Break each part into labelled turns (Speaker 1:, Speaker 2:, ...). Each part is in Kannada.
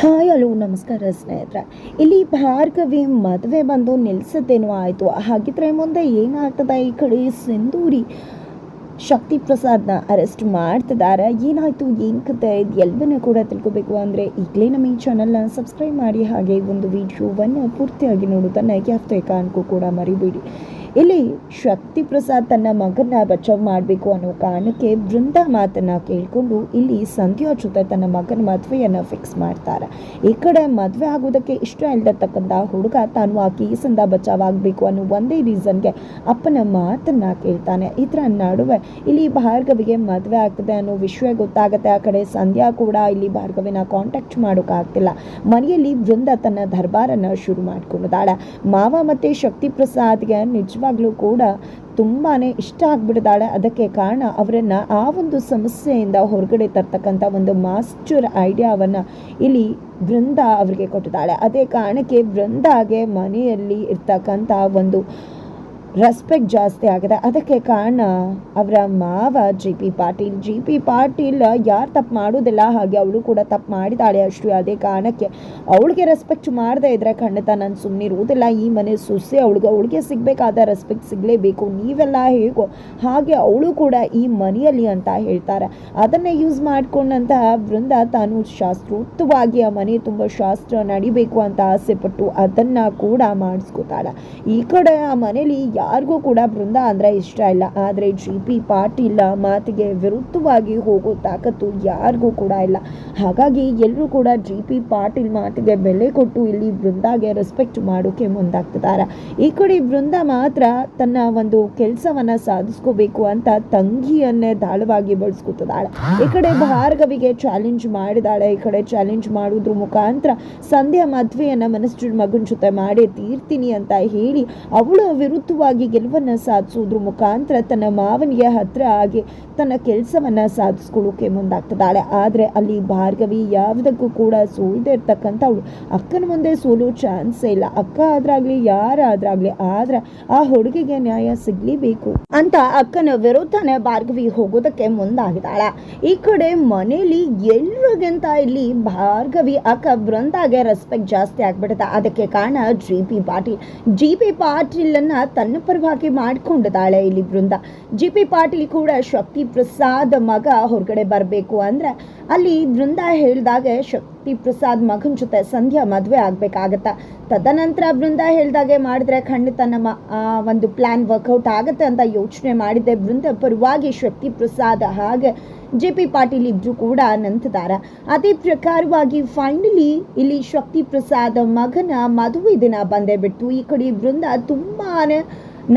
Speaker 1: ಹಾಯ್, ಹಲೋ, ನಮಸ್ಕಾರ ಸ್ನೇಹಿತರೆ. ಇಲ್ಲಿ ಭಾರ್ಗವಿ ಮದುವೆ ಬಂದು ನಿಲ್ಸತ್ತೇನೋ ಆಯಿತು. ಹಾಗಿದ್ರೆ ಮುಂದೆ ಏನಾಗ್ತದೆ? ಈ ಕಡೆ ಸಿಂಧೂರಿ ಶಕ್ತಿ ಪ್ರಸಾದ್ನ ಅರೆಸ್ಟ್ ಮಾಡ್ತಿದ್ದಾರೆ. ಏನಾಯಿತು? ಏನು ಕತೆ? ಇದು ಎಲ್ಲವನ್ನೂ ಕೂಡ ತಿಳ್ಕೊಬೇಕು ಅಂದರೆ ಈಗಲೇ ನಮ್ಮ ಈ ಚಾನಲ್ನ ಸಬ್ಸ್ಕ್ರೈಬ್ ಮಾಡಿ. ಹಾಗೆ ಒಂದು ವಿಡಿಯೋವನ್ನು ಪೂರ್ತಿಯಾಗಿ ನೋಡೋದನ್ನು ಯಾವುದೇ ಕಾರಣಕ್ಕೂ ಕೂಡ ಮರಿಬೇಡಿ. ಇಲ್ಲಿ ಶಕ್ತಿ ಪ್ರಸಾದ್ ತನ್ನ ಮಗನ ಬಚಾವ್ ಮಾಡಬೇಕು ಅನ್ನೋ ಕಾರಣಕ್ಕೆ ಬೃಂದ ಮಾತನ್ನ ಕೇಳಿಕೊಂಡು ಇಲ್ಲಿ ಸಂಧ್ಯಾ ಜೊತೆ ತನ್ನ ಮಗನ ಮದುವೆಯನ್ನು ಫಿಕ್ಸ್ ಮಾಡ್ತಾರೆ. ಈ ಕಡೆ ಮದುವೆ ಆಗೋದಕ್ಕೆ ಇಷ್ಟ ಇಲ್ದಿರ್ತಕ್ಕಂಥ ಹುಡುಗ ತಾನು ಆ ಕೇಸಿಂದ ಬಚಾವ್ ಆಗಬೇಕು ಅನ್ನೋ ಒಂದೇ ರೀಸನ್ಗೆ ಅಪ್ಪನ ಮಾತನ್ನ ಕೇಳ್ತಾನೆ. ಇದರ ನಡುವೆ ಇಲ್ಲಿ ಭಾರ್ಗವಿಗೆ ಮದುವೆ ಆಗ್ತದೆ ಅನ್ನೋ ವಿಷಯ ಗೊತ್ತಾಗುತ್ತೆ. ಆ ಕಡೆ ಸಂಧ್ಯಾ ಕೂಡ ಇಲ್ಲಿ ಭಾರ್ಗವಿನ ಕಾಂಟ್ಯಾಕ್ಟ್ ಮಾಡೋಕ್ಕಾಗ್ತಿಲ್ಲ ಮನೆಯಲ್ಲಿ ಬೃಂದ ತನ್ನ ದರ್ಬಾರನ್ನ ಶುರು ಮಾಡ್ಕೊಂಡಿದ್ದಾಳೆ. ಮಾವ ಮತ್ತೆ ಶಕ್ತಿ ಪ್ರಸಾದ್ಗೆ ನಿಜವಾಗ್ಲೂ ಕೂಡ ತುಂಬಾ ಇಷ್ಟ ಆಗ್ಬಿಡ್ತಾಳೆ. ಅದಕ್ಕೆ ಕಾರಣ ಅವರನ್ನು ಆ ಒಂದು ಸಮಸ್ಯೆಯಿಂದ ಹೊರಗಡೆ ತರ್ತಕ್ಕಂಥ ಒಂದು ಮಾಸ್ಟರ್ ಐಡಿಯಾವನ್ನು ಇಲ್ಲಿ ವೃಂದ ಅವರಿಗೆ ಕೊಟ್ಟಿದ್ದಾಳೆ. ಅದೇ ಕಾರಣಕ್ಕೆ ವೃಂದಾಗೆ ಮನೆಯಲ್ಲಿ ಇರ್ತಕ್ಕಂಥ ಒಂದು ರೆಸ್ಪೆಕ್ಟ್ ಜಾಸ್ತಿ ಆಗಿದೆ. ಅದಕ್ಕೆ ಕಾರಣ ಅವರ ಮಾವ G P Patil. G P Patil ಯಾರು ತಪ್ಪು ಮಾಡೋದಿಲ್ಲ, ಹಾಗೆ ಅವಳು ಕೂಡ ತಪ್ಪು ಮಾಡಿದ್ದಾಳೆ ಅಷ್ಟು. ಅದೇ ಕಾರಣಕ್ಕೆ ಅವಳಿಗೆ ರೆಸ್ಪೆಕ್ಟ್ ಮಾಡದೇ ಇದ್ದರೆ ಖಂಡಿತ ನಾನು ಸುಮ್ಮನೆ ಇರುವುದಿಲ್ಲ. ಈ ಮನೆ ಸೊಸೆ ಅವಳಿಗೆ ಅವಳಿಗೆ ಸಿಗಬೇಕಾದ ರೆಸ್ಪೆಕ್ಟ್ ಸಿಗಲೇಬೇಕು. ನೀವೆಲ್ಲ ಹೇಗೋ ಹಾಗೆ ಅವಳು ಕೂಡ ಈ ಮನೆಯಲ್ಲಿ ಅಂತ ಹೇಳ್ತಾರೆ. ಅದನ್ನೇ ಯೂಸ್ ಮಾಡಿಕೊಂಡಂತಹ ವೃಂದ ತಾನು ಶಾಸ್ತ್ರೋಕ್ತವಾಗಿ ಆ ಮನೆ ತುಂಬ ಶಾಸ್ತ್ರ ನಡಿಬೇಕು ಅಂತ ಆಸೆ ಪಟ್ಟು ಅದನ್ನ ಕೂಡ ಮಾಡಿಸ್ಕೊತಾಳೆ. ಈ ಕಡೆ ಆ ಮನೇಲಿ ಯಾರಿಗೂ ಕೂಡ ಬೃಂದ ಅಂದ್ರೆ ಇಷ್ಟ ಇಲ್ಲ. ಆದರೆ ಜಿ ಪಿ ಪಾಟೀಲ್ ಮಾತಿಗೆ ವಿರುದ್ಧವಾಗಿ ಹೋಗೋ ತಾಕತ್ತು ಯಾರಿಗೂ ಕೂಡ ಇಲ್ಲ. ಹಾಗಾಗಿ ಎಲ್ಲರೂ ಕೂಡ ಜಿ ಪಿ ಪಾಟೀಲ್ ಮಾತಿಗೆ ಬೆಲೆ ಕೊಟ್ಟು ಇಲ್ಲಿ ಬೃಂದಾಗೆ ರೆಸ್ಪೆಕ್ಟ್ ಮಾಡೋಕೆ ಮುಂದಾಗ್ತಿದ್ದಾರೆ. ಈ ಕಡೆ ಬೃಂದ ಮಾತ್ರ ತನ್ನ ಒಂದು ಕೆಲಸವನ್ನು ಸಾಧಿಸ್ಕೋಬೇಕು ಅಂತ ತಂಗಿಯನ್ನೇ ದಾಳವಾಗಿ ಬಳಸ್ಕೊತಿದ್ದಾಳೆ. ಈ ಕಡೆ ಭಾರ್ಗವಿಗೆ ಚಾಲೆಂಜ್ ಮಾಡಿದಾಳೆ. ಈ ಕಡೆ ಚಾಲೆಂಜ್ ಮಾಡೋದ್ರ ಮುಖಾಂತರ ಸಂಧ್ಯಾ ಮದುವೆಯನ್ನು ಮನಸ್ಸಿನ ಮಗನ ಜೊತೆ ಮಾಡೇ, ತೀರ್ತೀನಿ ಅಂತ ಹೇಳಿ ಅವಳ ವಿರುದ್ಧವಾಗಿ ಗೆಲುವನ್ನ ಸಾಧಿಸೋದ್ರ ಮುಖಾಂತರ ತನ್ನ ಮಾವನಿಗೆ ಹತ್ರ ಆಗಿ ತನ್ನ ಕೆಲಸವನ್ನು ಸಾಧಿಸ್ಕೊಳ್ಳೋಕೆ ಮುಂದಾಗ್ತದಾಳೆ ಆದ್ರೆ ಅಲ್ಲಿ ಭಾರ್ಗವಿ ಯಾವುದಕ್ಕೂ ಕೂಡ ಸೋಲ್ದೇ ಇರ್ತಕ್ಕಂಥವಳು ಅಕ್ಕನ ಮುಂದೆ ಸೋಲೋ ಚಾನ್ಸೇ ಇಲ್ಲ. ಅಕ್ಕ ಆದ್ರಾಗ್ಲಿ ಯಾರಾದ್ರಾಗ್ಲಿ ಆದ್ರೆ ಆ ಹುಡುಗಿಗೆ ನ್ಯಾಯ ಸಿಗ್ಲೇಬೇಕು ಅಂತ ಅಕ್ಕನ ವಿರುದ್ಧನೇ ಭಾರ್ಗವಿ ಹೋಗೋದಕ್ಕೆ ಮುಂದಾಗಿದ್ದಾಳೆ. ಈ ಕಡೆ ಮನೇಲಿ ಎಲ್ರಿಗಿಂತ ಇಲ್ಲಿ ಭಾರ್ಗವಿ ಅಕ್ಕ ವೃಂದಾಗೆ ರೆಸ್ಪೆಕ್ಟ್ ಜಾಸ್ತಿ ಆಗ್ಬಿಡುತ್ತೆ ಅದಕ್ಕೆ ಕಾರಣ G P Patil. G P ಅನ್ನ ತನ್ನ ಪರವಾಗಿ ಮಾಡ್ಕೊಂಡಿದ್ದಾಳೆ ಇಲ್ಲಿ ಬೃಂದ ಜಿ ಪಿ ಪಾಟೀಲ್ ಕೂಡ ಶಕ್ತಿ ಪ್ರಸಾದ್ ಮಗ ಹೊರಗಡೆ ಬರಬೇಕು ಅಂದ್ರೆ ಅಲ್ಲಿ ಬೃಂದ ಹೇಳಿದಾಗೆ ಶಕ್ತಿ ಪ್ರಸಾದ್ ಮಗನ ಜೊತೆ ಸಂಧ್ಯಾ ಮದುವೆ ಆಗ್ಬೇಕಾಗತ್ತ. ತದನಂತರ ಬೃಂದ ಹೇಳಿದಾಗೆ ಮಾಡಿದ್ರೆ ಖಂಡಿತ ನಮ್ಮ ಒಂದು ಪ್ಲ್ಯಾನ್ ವರ್ಕೌಟ್ ಆಗುತ್ತೆ ಅಂತ ಯೋಚನೆ ಮಾಡಿದ್ದೆ. ಬೃಂದ ಪರವಾಗಿ ಶಕ್ತಿ ಪ್ರಸಾದ್ ಹಾಗೆ ಜೆ ಪಿ ಪಾಟೀಲ್ ಇಬ್ರು ಕೂಡ ನಂತಿದ್ದಾರೆ ಅದೇ ಪ್ರಕಾರವಾಗಿ ಫೈನಲಿ ಇಲ್ಲಿ ಶಕ್ತಿ ಪ್ರಸಾದ್ ಮಗನ ಮದುವೆ ದಿನ ಬಂದೇ ಬಿಟ್ಟು ಈ ಕಡೆ ಬೃಂದ ತುಂಬಾನೇ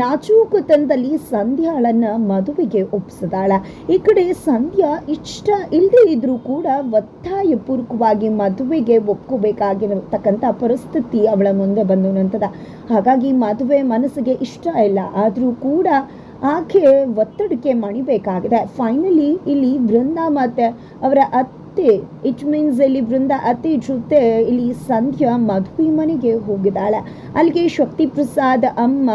Speaker 1: ನಾಚೂಕುತನದಲ್ಲಿ ಸಂಧ್ಯಾಳನ್ನ ಮದುವೆಗೆ ಒಪ್ಪಿಸಿದಾಳ. ಈ ಕಡೆ ಸಂಧ್ಯಾ ಇಷ್ಟ ಇಲ್ಲದೆ ಇದ್ರೂ ಕೂಡ ಒತ್ತಾಯಪೂರ್ವಕವಾಗಿ ಮದುವೆಗೆ ಒಪ್ಕೋಬೇಕಾಗಿರತಕ್ಕಂಥ ಪರಿಸ್ಥಿತಿ ಅವಳ ಮುಂದೆ ಬಂದು ನಂತದ. ಹಾಗಾಗಿ ಮದುವೆ ಮನಸ್ಸಿಗೆ ಇಷ್ಟ ಇಲ್ಲ. ಆದರೂ ಕೂಡ ಆಕೆ ಒತ್ತಡಕ್ಕೆ ಮಣಿಬೇಕಾಗಿದೆ. ಫೈನಲಿ ಇಲ್ಲಿ ವೃಂದ ಮತ್ತೆ ಅವರ ಅತ್ತೆ ಇಟ್ ಮೀನ್ಸ್ ಇಲ್ಲಿ ವೃಂದ ಅತ್ತೆ ಜೊತೆ ಇಲ್ಲಿ ಸಂಧ್ಯಾ ಮದುವೆ ಮನೆಗೆ ಹೋಗಿದ್ದಾಳೆ. ಅಲ್ಲಿಗೆ ಶಕ್ತಿ ಪ್ರಸಾದ್ ಅಮ್ಮ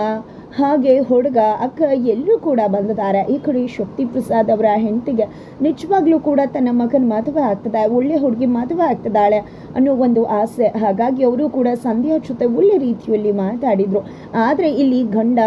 Speaker 1: ಹಾಗೆ ಹುಡುಗ ಅಕ್ಕ ಎಲ್ಲರೂ ಕೂಡ ಬಂದಿದ್ದಾರೆ ಈ ಕಡೆ ಶಕ್ತಿ ಪ್ರಸಾದ್ ಅವರ ಹೆಂಡತಿಗೆ ನಿಜವಾಗ್ಲೂ ಕೂಡ ತನ್ನ ಮಗನ ಮದುವೆ ಆಗ್ತದೆ, ಒಳ್ಳೆ ಹುಡುಗಿ ಮದುವೆ ಆಗ್ತದಾಳೆ ಅನ್ನೋ ಒಂದು ಆಸೆ. ಹಾಗಾಗಿ ಅವರು ಕೂಡ ಸಂಧ್ಯಾ ಜೊತೆ ಒಳ್ಳೆ ರೀತಿಯಲ್ಲಿ ಮಾತಾಡಿದ್ರು. ಆದರೆ ಇಲ್ಲಿ ಗಂಡ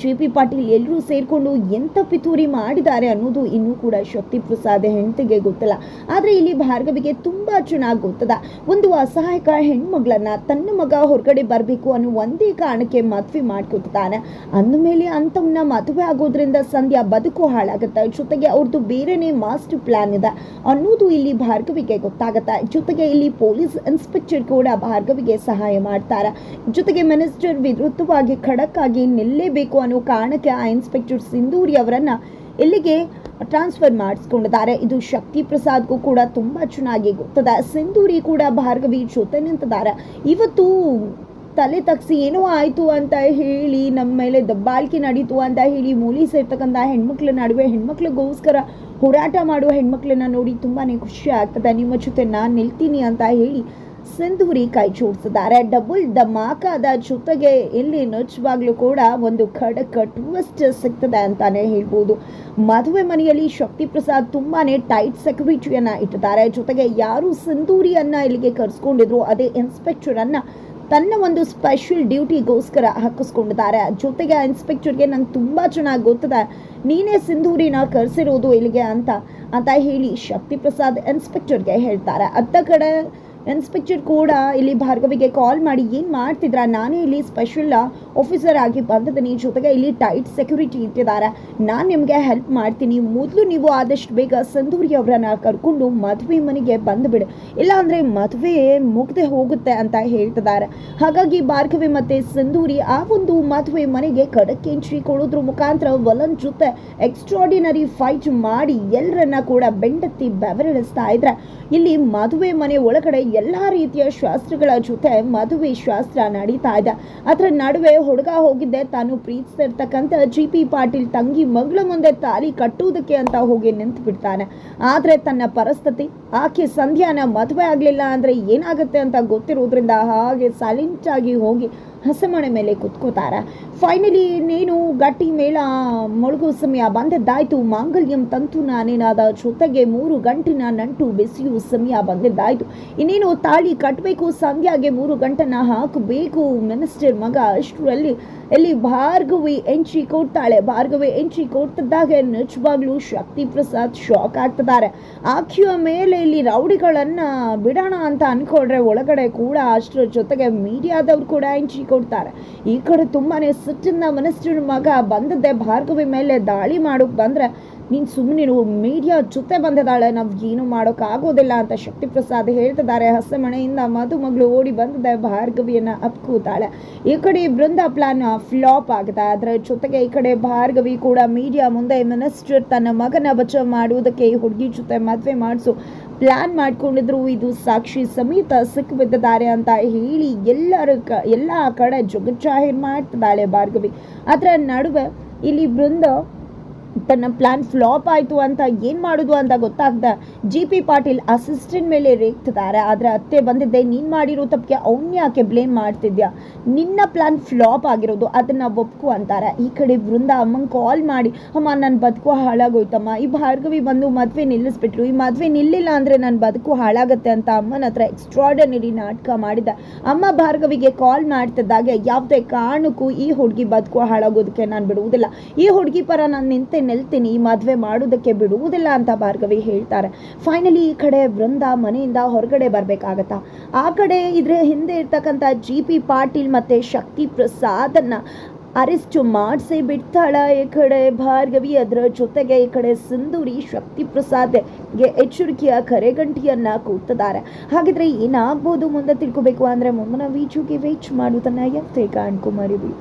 Speaker 1: ಜೆ ಪಿ ಪಾಟೀಲ್ ಎಲ್ಲರೂ ಸೇರಿಕೊಂಡು ಎಂಥ ಪಿತೂರಿ ಮಾಡಿದ್ದಾರೆ ಅನ್ನೋದು ಇನ್ನೂ ಕೂಡ ಶಕ್ತಿ ಪ್ರಸಾದ್ ಹೆಂಡತಿಗೆ ಗೊತ್ತಿಲ್ಲ. ಆದರೆ ಇಲ್ಲಿ ಭಾರ್ಗವಿಗೆ ತುಂಬ ಚೆನ್ನಾಗಿ ಗೊತ್ತದ. ಒಂದು ಅಸಹಾಯಕ ಹೆಣ್ಮಗಳನ್ನ ತನ್ನ ಮಗ ಹೊರಗಡೆ ಬರಬೇಕು ಅನ್ನೋ ಒಂದೇ ಕಾರಣಕ್ಕೆ ಮದುವೆ ಮಾಡ್ಕೊತಾನೆ ಅಂದಮೇಲೆ ಅಂಥವನ್ನ ಮದುವೆ ಆಗೋದ್ರಿಂದ ಸಂಧ್ಯಾ ಬದುಕು ಹಾಳಾಗುತ್ತೆ. ಜೊತೆಗೆ ಅವ್ರದ್ದು ಬೇರೆನೇ ಮಾಸ್ಟರ್ ಪ್ಲಾನ್ ಇದೆ ಅನ್ನೋದು ಇಲ್ಲಿ ಭಾರ್ಗವಿಗೆ ಗೊತ್ತಾಗತ್ತೆ. ಜೊತೆಗೆ ಇಲ್ಲಿ ಪೊಲೀಸ್ ಇನ್ಸ್ಪೆಕ್ಟರ್ ಕೂಡ ಭಾರ್ಗವಿಗೆ ಸಹಾಯ ಮಾಡ್ತಾರೆ. ಜೊತೆಗೆ ಮಿನಿಸ್ಟರ್ ವಿರುದ್ಧವಾಗಿ ಖಡಕ್ಕಾಗಿ ನಿಲ್ಲೇಬೇಕು ಅನ್ನೋ ಕಾರಣಕ್ಕೆ ಆ ಇನ್ಸ್ಪೆಕ್ಟರ್ ಸಿಂಧೂರಿ ಅವರನ್ನು ಇಲ್ಲಿಗೆ ಟ್ರಾನ್ಸ್ಫರ್ ಮಾಡಿಸ್ಕೊಂಡಿದ್ದಾರೆ. ಇದು ಶಕ್ತಿ ಪ್ರಸಾದ್ಗೂ ಕೂಡ ತುಂಬಾ ಚೆನ್ನಾಗಿ ಗೊತ್ತದೆ. ಸಿಂಧೂರಿ ಕೂಡ ಭಾರ್ಗವಿ ಜೊತೆ ನಿಂತಿದ್ದಾರೆ. ಇವತ್ತು ತಲೆ ತಗ್ಸಿ ಏನೋ ಆಯಿತು ಅಂತ ಹೇಳಿ ನಮ್ಮ ಮೇಲೆ ದಬ್ಬಾಳಿಕೆ ನಡೀತು ಅಂತ ಹೇಳಿ ಮೂಲಿ ಸೇರ್ತಕ್ಕಂಥ ಹೆಣ್ಮಕ್ಳ ನಡುವೆ ಹೆಣ್ಮಕ್ಳಿಗೋಸ್ಕರ ಹೋರಾಟ ಮಾಡುವ ಹೆಣ್ಮಕ್ಳನ್ನ ನೋಡಿ ತುಂಬಾ ಖುಷಿ ಆಗ್ತದೆ. ನಿಮ್ಮ ಜೊತೆ ನಾನು ನಿಲ್ತೀನಿ ಅಂತ ಹೇಳಿ ಸಿಂಧೂರಿ ಕೈ ಜೋಡಿಸಿದ್ದಾರೆ. ಡಬಲ್ ಧಮಾಕಾದ ಜೊತೆಗೆ ಇಲ್ಲಿ ನಿಜವಾಗ್ಲೂ ಕೂಡ ಒಂದು ಖಡಕ್ ಟ್ವಿಸ್ಟ್ ಸಿಗ್ತದೆ ಅಂತಾನೆ ಹೇಳ್ಬೋದು. ಮದುವೆ ಮನೆಯಲ್ಲಿ ಶಕ್ತಿ ಪ್ರಸಾದ್ ತುಂಬಾನೇ ಟೈಟ್ ಸೆಕ್ಯೂರಿಟಿಯನ್ನ ಇಟ್ಟಿದ್ದಾರೆ. ಜೊತೆಗೆ ಯಾರು ಸಿಂಧೂರಿಯನ್ನ ಇಲ್ಲಿಗೆ ಕರೆಸ್ಕೊಂಡಿದ್ರು, ಅದೇ ಇನ್ಸ್ಪೆಕ್ಟರ್ ಅನ್ನ ತನ್ನ ಒಂದು ಸ್ಪೆಷಲ್ ಡ್ಯೂಟಿಗೋಸ್ಕರ ಹಾಕಿಸ್ಕೊಂಡಿದ್ದಾರೆ. ಜೊತೆಗೆ ಆ ಇನ್ಸ್ಪೆಕ್ಟರ್ಗೆ ನಂಗೆ ತುಂಬ ಚೆನ್ನಾಗಿ ಗೊತ್ತದೆ. ನೀನೇ ಸಿಂಧೂರಿನ ಕರೆಸಿರೋದು ಇಲ್ಲಿಗೆ ಅಂತ ಅಂತ ಹೇಳಿ ಶಕ್ತಿ ಪ್ರಸಾದ್ ಇನ್ಸ್ಪೆಕ್ಟರ್ಗೆ ಹೇಳ್ತಾರೆ. ಅತ್ತ ಕಡೆ ಇನ್ಸ್ಪೆಕ್ಟರ್ ಕೂಡ ಇಲ್ಲಿ ಭಾರ್ಗವಿಗೆ ಕಾಲ್ ಮಾಡಿ ಏನು ಮಾಡ್ತಿದ್ರ? ನಾನೇ ಇಲ್ಲಿ ಸ್ಪೆಷಲ್ ಆಫೀಸರ್ ಆಗಿ ಬಂದಿದ್ದೀನಿ ಜೊತೆಗೆ ಇಲ್ಲಿ ಟೈಟ್ ಸೆಕ್ಯೂರಿಟಿ ಇಟ್ಟಿದ್ದಾರೆ. ನಾನು ನಿಮಗೆ ಹೆಲ್ಪ್ ಮಾಡ್ತೀನಿ. ಮೊದಲು ನೀವು ಆದಷ್ಟು ಬೇಗ ಸಂದೂರಿ ಅವರನ್ನ ಕರ್ಕೊಂಡು ಮದುವೆ ಮನೆಗೆ ಬಂದುಬಿಡು. ಇಲ್ಲಾಂದರೆ ಮದುವೆ ಮುಗ್ದೆ ಹೋಗುತ್ತೆ ಅಂತ ಹೇಳ್ತಿದ್ದಾರೆ. ಹಾಗಾಗಿ ಭಾರ್ಗವಿ ಮತ್ತೆ ಸಂದೂರಿ ಆ ಒಂದು ಮದುವೆ ಮನೆಗೆ ಖಡಕ್ ಎಂಟ್ರಿ ಕೊಡೋದ್ರ ಮುಖಾಂತರ ವಲನ್ ಜೊತೆ ಎಕ್ಸ್ಟ್ರಾಡಿನರಿ ಫೈಟ್ ಮಾಡಿ ಎಲ್ಲರನ್ನ ಕೂಡ ಬೆಂಡತ್ತಿ ಬೆವರಿಳಿಸ್ತಾ ಇದ್ರೆ, ಇಲ್ಲಿ ಮದುವೆ ಮನೆ ಒಳಗಡೆ ಎಲ್ಲಾ ರೀತಿಯ ಶಾಸ್ತ್ರಗಳ ಜೊತೆ ಮದುವೆ ಶಾಸ್ತ್ರ ನಡೀತಾ ಇದೆ. ಅದರ ನಡುವೆ ಹುಡುಗ ಹೋಗಿದ್ದೆ, ತಾನು ಪ್ರೀತಿಸಿರ್ತಕ್ಕಂಥ ಜಿ ಪಿ ಪಾಟೀಲ್ ತಂಗಿ ಮಗಳ ಮುಂದೆ ತಾಲಿ ಕಟ್ಟುವುದಕ್ಕೆ ಅಂತ ಹೋಗಿ ನಿಂತು ಬಿಡ್ತಾನೆ ಆದರೆ ತನ್ನ ಪರಿಸ್ಥಿತಿ, ಆಕೆ ಸಂಧ್ಯಾನ ಮದುವೆ ಆಗಲಿಲ್ಲ ಅಂದ್ರೆ ಏನಾಗುತ್ತೆ ಅಂತ ಗೊತ್ತಿರೋದ್ರಿಂದ ಹಾಗೆ ಸೈಲೆಂಟಾಗಿ ಹೋಗಿ ಹಸಮಣೆ ಮೇಲೆ ಕುತ್ಕೋತಾರೆ. ಫೈನಲಿ ನೀನು ಗಟ್ಟಿ ಮೇಳ ಮೊಳಗು ಸಮಯ ಬಂದಿದ್ದಾಯ್ತು. ಮಾಂಗಲ್ಯಂ ತಂತು ನಾನೇನಾದ ಜೊತೆಗೆ ಮೂರು ಗಂಟಿನ ನಂಟು ಬೆಸೆಯು ಸಮಯ ಬಂದಿದ್ದಾಯ್ತು. ಇನ್ನೇನು ತಾಳಿ ಕಟ್ಟಬೇಕು ಸಂಧ್ಯಾಗೆ ಮೂರು ಗಂಟನ ಹಾಕಬೇಕು, ಮಿನಿಸ್ಟರ್ ಮಗ ಅಷ್ಟರಲ್ಲಿ ಎಲ್ಲಿ ಭಾರ್ಗವಿ ಎಂಟ್ರಿ ಕೊಡ್ತಾಳೆ. ಭಾರ್ಗವಿ ಎಂಟ್ರಿ ಕೊಡ್ತಿದ್ದಾಗ ನಿಜವಾಗ್ಲೂ ಶಕ್ತಿ ಪ್ರಸಾದ್ ಶಾಕ್ ಆಗ್ತಿದ್ದಾರೆ. ಆಕೆಯ ಮೇಲೆ ಇಲ್ಲಿ ರೌಡಿಗಳನ್ನ ಬಿಡೋಣ ಅಂತ ಅನ್ಕೊಂಡ್ರೆ ಒಳಗಡೆ ಕೂಡ ಅಷ್ಟರ ಜೊತೆಗೆ ಮೀಡಿಯಾದವ್ರು ಕೂಡ ಎಂಟ್ರಿ ಕೊಡ್ತಾರೆ. ಈ ಕಡೆ ತುಂಬಾನೇ ಸಿಟ್ಟಿನ ಮನಸ್ಸಿನ ಮಗ ಬಂದದ್ದೆ ಭಾರ್ಗವಿ ಮೇಲೆ ದಾಳಿ ಮಾಡೋಕ್ ಬಂದ್ರೆ ನೀನು ಸುಮ್ಮನಿರು ಮೀಡಿಯಾ ಜೊತೆ ಬಂದಿದ್ದಾಳೆ ನಾವು ಏನು ಮಾಡೋಕ್ಕಾಗೋದಿಲ್ಲ ಅಂತ ಶಕ್ತಿ ಪ್ರಸಾದ್ ಹೇಳ್ತಿದ್ದಾರೆ. ಹಸಮಣೆಯಿಂದ ಮದುಮಗಳು ಓಡಿ ಬಂದಿದೆ, ಭಾರ್ಗವಿಯನ್ನು ಅಪ್ಕೂತಾಳೆ. ಈ ಕಡೆ ಬೃಂದ ಪ್ಲಾನ್ ಫ್ಲಾಪ್ ಆಗಿದೆ. ಅದರ ಜೊತೆಗೆ ಈ ಕಡೆ ಭಾರ್ಗವಿ ಕೂಡ ಮೀಡಿಯಾ ಮುಂದೆ ಮಿನಿಸ್ಟರ್ ತನ್ನ ಮಗನ ಬಚಾವ್ ಮಾಡುವುದಕ್ಕೆ ಈ ಹುಡುಗಿ ಜೊತೆ ಮದುವೆ ಮಾಡಿಸು ಪ್ಲಾನ್ ಮಾಡ್ಕೊಂಡಿದ್ರು. ಇದು ಸಾಕ್ಷಿ ಸಮೇತ ಸಿಕ್ಕಿಬಿದ್ದಿದ್ದಾರೆ ಅಂತ ಹೇಳಿ ಎಲ್ಲರ ಕ, ಎಲ್ಲ ಕಡೆ ಜಗಜ್ಜಾಹೀರ್ ಮಾಡ್ತಿದ್ದಾಳೆ ಭಾರ್ಗವಿ. ಅದರ ನಡುವೆ ಇಲ್ಲಿ ಬೃಂದ ತನ್ನ ಪ್ಲಾನ್ ಫ್ಲಾಪ್ ಆಯಿತು ಅಂತ ಏನು ಮಾಡೋದು ಅಂತ ಗೊತ್ತಾಗ್ದ ಜಿ ಪಿ ಪಾಟೀಲ್ ಅಸಿಸ್ಟೆಂಟ್ ಮೇಲೆ ರೇಗ್ತಿದ್ದಾರೆ ಆದರೆ ಅತ್ತೆ ಬಂದಿದ್ದೆ, ನೀನು ಮಾಡಿರೋ ತಪ್ಪಿಗೆ ಅವನ್ನ ಯಾಕೆ ಬ್ಲೇಮ್ ಮಾಡ್ತಿದ್ಯಾ? ನಿನ್ನ ಪ್ಲಾನ್ ಫ್ಲಾಪ್ ಆಗಿರೋದು, ಅದನ್ನು ಒಪ್ಕು ಅಂತಾರೆ. ಈ ಕಡೆ ವೃಂದ ಅಮ್ಮಂಗೆ ಕಾಲ್ ಮಾಡಿ, ಅಮ್ಮ ನನ್ನ ಬದುಕು ಹಾಳಾಗೋಯ್ತಮ್ಮ. ಈ ಭಾರ್ಗವಿ ಬಂದು ಮದುವೆ ನಿಲ್ಲಿಸ್ಬಿಟ್ರು. ಈ ಮದುವೆ ನಿಲ್ಲಿಲ್ಲ ಅಂದರೆ ನನ್ನ ಬದುಕು ಹಾಳಾಗತ್ತೆ ಅಂತ ಅಮ್ಮನ ಹತ್ರ ಎಕ್ಸ್ಟ್ರಾಡನರಿ ನಾಟಕ ಮಾಡಿದ. ಅಮ್ಮ ಭಾರ್ಗವಿಗೆ ಕಾಲ್ ಮಾಡ್ತಿದ್ದಾಗ, ಯಾವುದೇ ಕಾರಣಕ್ಕೂ ಈ ಹುಡುಗಿ ಬದುಕು ಹಾಳಾಗೋದಕ್ಕೆ ನಾನು ಬಿಡುವುದಿಲ್ಲ. ಈ ಹುಡುಗಿ ಪರ ನಾನು ನಿಂತೆ ನಿಲ್ತೀನಿ ಮದುವೆ ಮಾಡೋದಕ್ಕೆ ಬಿಡುವುದಿಲ್ಲ ಅಂತ ಭಾರ್ಗವಿ ಹೇಳ್ತಾರೆ. ಫೈನಲಿ ಈ ಕಡೆ ವೃಂದ ಮನೆಯಿಂದ ಹೊರಗಡೆ ಬರಬೇಕಾಗತ್ತಾ? ಆ ಕಡೆ ಇದ್ರ ಹಿಂದೆ ಇರ್ತಕ್ಕಂಥ ಜಿ ಪಿ ಪಾಟೀಲ್ ಮತ್ತೆ ಶಕ್ತಿ ಪ್ರಸಾದನ್ನ ಅರೆಸ್ಟು ಮಾಡಿಸಿ ಬಿಡ್ತಾಳ ಈ ಕಡೆ ಭಾರ್ಗವಿ. ಅದರ ಜೊತೆಗೆ ಈ ಕಡೆ ಸಿಂಧೂರಿ ಶಕ್ತಿ ಪ್ರಸಾದ್ಗೆ ಎಚ್ಚರಿಕೆಯ ಕರೆಗಂಟಿಯನ್ನ ಕೂಗ್ತಿದ್ದಾರೆ ಹಾಗಿದ್ರೆ ಏನಾಗ್ಬೋದು ಮುಂದೆ ತಿಳ್ಕೊಬೇಕು ಅಂದ್ರೆ ಮುಂದಿನ ವೀಚುಗೆ ವೇಚ್ ಮಾಡುವುದನ್ನ ಎಫ್ ಕಾಣ್ಕೊಂಬರಿವಿ